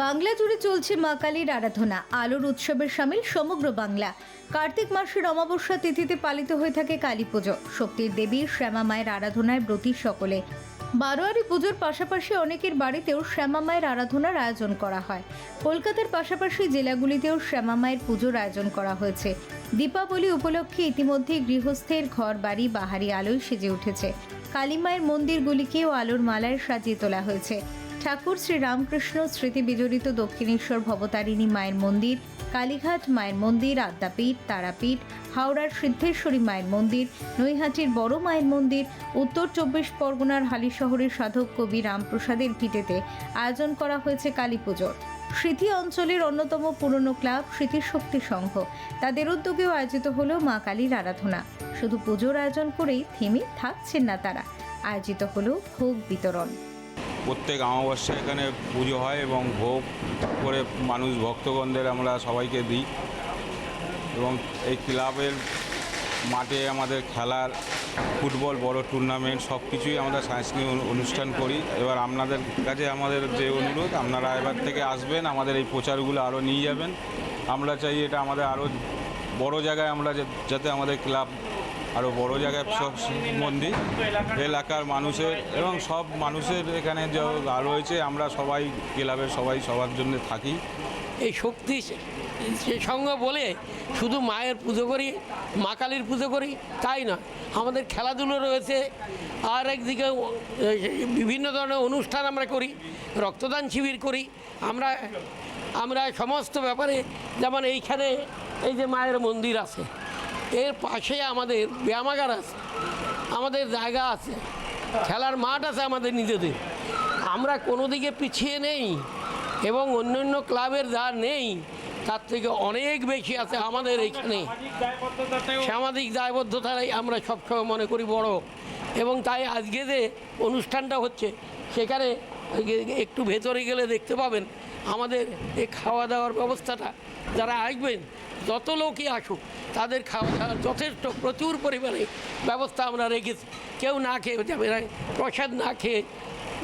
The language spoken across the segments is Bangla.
বাংলা জুড়ে চলছে মা কালীর আরাধনা। আলোর উৎসবের সামিল সমগ্র বাংলা। কার্তিক মাসের অমাবস্যা তিথিতে পালিত হয়ে থাকে কালী পুজো। শক্তির দেবী শ্যামা মায়ের আরাধনায় ব্রতী সকলে। বারোয়ারি পুজোর পাশাপাশি অনেকের বাড়িতেও শ্যামা মায়ের আরাধনার আয়োজন করা হয়। কলকাতার পাশাপাশি জেলাগুলিতেও শ্যামা মায়ের পুজোর আয়োজন করা হয়েছে। দীপাবলি উপলক্ষে ইতিমধ্যেই গৃহস্থের ঘর, বাড়ি, বাহারি আলোয় সেজে উঠেছে। কালী মায়ের মন্দিরগুলিকেও আলোর মালায় সাজিয়ে তোলা হয়েছে। ঠাকুর শ্রী রামকৃষ্ণ স্মৃতি বিজড়িত দক্ষিণেশ্বর ভবতারিণী মায়ের মন্দির, কালীঘাট মায়ের মন্দির, আদ্যাপীঠ, তারাপীঠ, হাওড়ার সিদ্ধেশ্বরী মায়ের মন্দির, নৈহাটির বড় মায়ের মন্দির, উত্তর চব্বিশ পরগনার হালিশহরের সাধক কবি রামপ্রসাদের ভিটেতে আয়োজন করা হয়েছে কালী পুজোর। স্মৃতি অঞ্চলের অন্যতম পুরনো ক্লাব স্মৃতিশক্তি সংঘ। তাদের উদ্যোগেও আয়োজিত হলো মা কালীর আরাধনা। শুধু পুজোর আয়োজন করেই থেমে থাকছেন না তারা। আয়োজিত হলো ভোগ বিতরণ। প্রত্যেক অমাবস্যা এখানে পুজো হয় এবং ভোগ করে মানুষ ভক্তগণদের আমরা সবাইকে দিই। এবং এই ক্লাবের মাঠে আমাদের খেলার ফুটবল বড় টুর্নামেন্ট সব কিছুই আমরা সাংস্কৃতিক অনু- অনুষ্ঠান করি। এবার আপনাদের কাছে আমাদের যে অনুরোধ, আপনারা এবার থেকে আসবেন, আমাদের এই প্রচারগুলো আরও নিয়ে যাবেন। আমরা চাই এটা আমাদের আরও বড় জায়গায় আমরা যাতে আমাদের ক্লাব আরও বড় জায়গায় সব মন্দির, এলাকার মানুষের এবং সব মানুষের এখানে যা রয়েছে, আমরা সবাই ক্লাবের সবাই সবার জন্য থাকি। এই শক্তি সে সঙ্গ বলে শুধু মায়ের পুজো করি, মা কালীর পুজো করি, তাই নয় আমাদের খেলাধুলো রয়েছে, আর একদিকে বিভিন্ন ধরনের অনুষ্ঠান আমরা করি, রক্তদান শিবির করি, আমরা আমরা সমস্ত ব্যাপারে যেমন এইখানে এই যে মায়ের মন্দির আছে এর পাশে আমাদের ব্যায়ামাগার আছে, আমাদের জায়গা আছে, খেলার মাঠ আছে আমাদের নিজেদের। আমরা কোনো দিকে পিছিয়ে নেই এবং অন্য অন্য ক্লাবের যা নেই, তার থেকে অনেক বেশি আছে আমাদের এখানে। সামাজিক দায়বদ্ধতারাই আমরা সবসময় মনে করি বড়। এবং তাই আজকে যে অনুষ্ঠানটা হচ্ছে, সেখানে একটু ভেতরে গেলে দেখতে পাবেন আমাদের এই খাওয়া দাওয়ার ব্যবস্থাটা যারা আসবেন, যত লোকই আসুক, তাদের খাওয়া দাওয়ার যথেষ্ট প্রচুর পরিমাণে ব্যবস্থা আমরা রেখেছি। কেউ না খেয়ে যাবে না, প্রসাদ না খেয়ে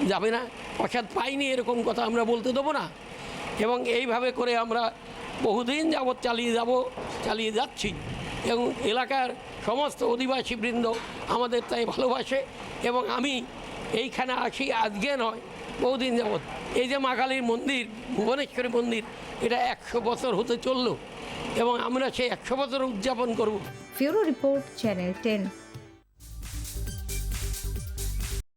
যাবে না, প্রসাদ পাইনি এরকম কথা আমরা বলতে দেবো না। এবং এইভাবে করে আমরা বহুদিন যাবৎ চালিয়ে যাব, চালিয়ে যাচ্ছি। এবং এলাকার সমস্ত অধিবাসী বৃন্দ আমাদের তাই ভালোবাসে। এবং আমি এইখানে আসি, আজকে নয় বহুদিন যাবৎ। এই যে মা কালীর মন্দির, ভুবনেশ্বরী মন্দির, এটা একশো বছর হতে চলল এবং আমরা সেই একশো বছর উদযাপন করব। Report, channel ten.